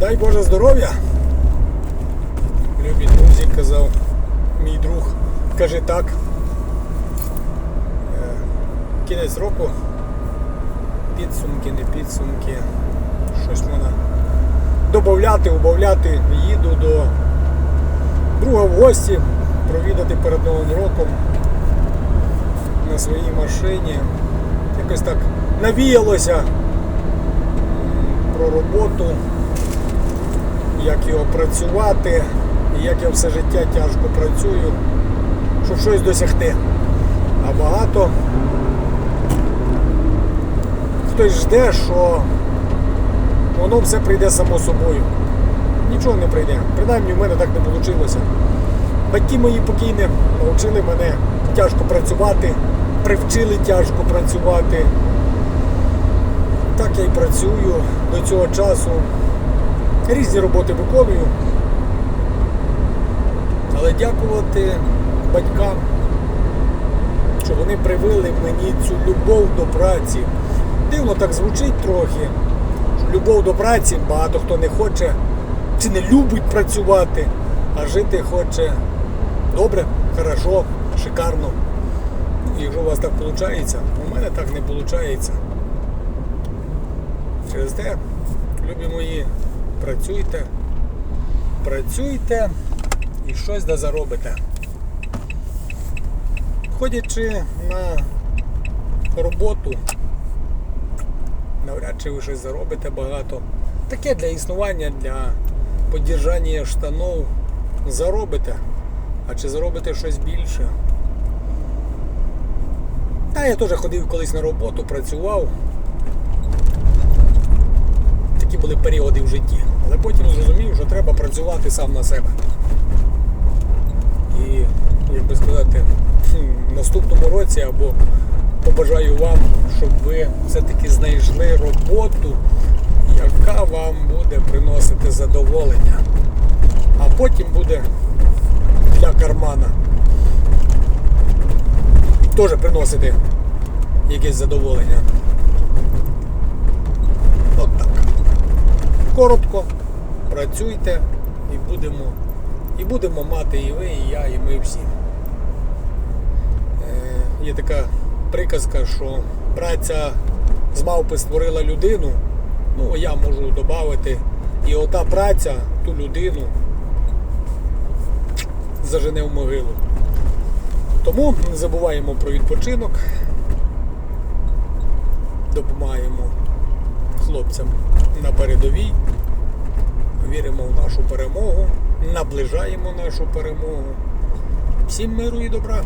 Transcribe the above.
Дай Боже здоров'я. Любі друзі, казав мій друг. Каже так. Е, Кінець року. Підсумки, не підсумки. Щось можна додати, убавляти. Їду до друга в гості, провідати перед Новим роком на своїй машині. Якось так навіялося про роботу, як його працювати, і як я все життя тяжко працюю, щоб щось досягти. А багато хтось жде, що воно все прийде само собою. Нічого не прийде. Принаймні в мене так не вийшло. Батьки мої покійні навчили мене тяжко працювати, привчили тяжко працювати. Так я і працюю до цього часу. Різні роботи виконую. Але дякувати батькам, що вони привили мені цю любов до праці. Дивно так звучить трохи. Любов до праці багато хто не хоче чи не любить працювати, а жити хоче добре, хорошо, шикарно. Якщо у вас так виходить, у мене так не виходить. Через те, любі мої, працюйте, працюйте і щось да заробите. Ходячи на роботу, навряд чи ви щось заробите багато. Таке для існування, для подержання штанов заробите. А чи заробите щось більше? Та я теж ходив колись на роботу, працював. Періоди в житті. Але потім зрозумів, що треба працювати сам на себе. І, як би сказати, в наступному році або побажаю вам, щоб ви все-таки знайшли роботу, яка вам буде приносити задоволення. А потім буде для кармана теж приносити якесь задоволення. От так. Коротко, працюйте і будемо, і будемо мати і ви, і я, і ми всі. Е, є така приказка, що праця з мавпи створила людину. Ну, я можу додати, і ота праця, ту людину зажене в могилу. Тому не забуваємо про відпочинок, допомагаємо хлопцям на передовій, віримо в нашу перемогу, наближаємо нашу перемогу. Всім миру і добра!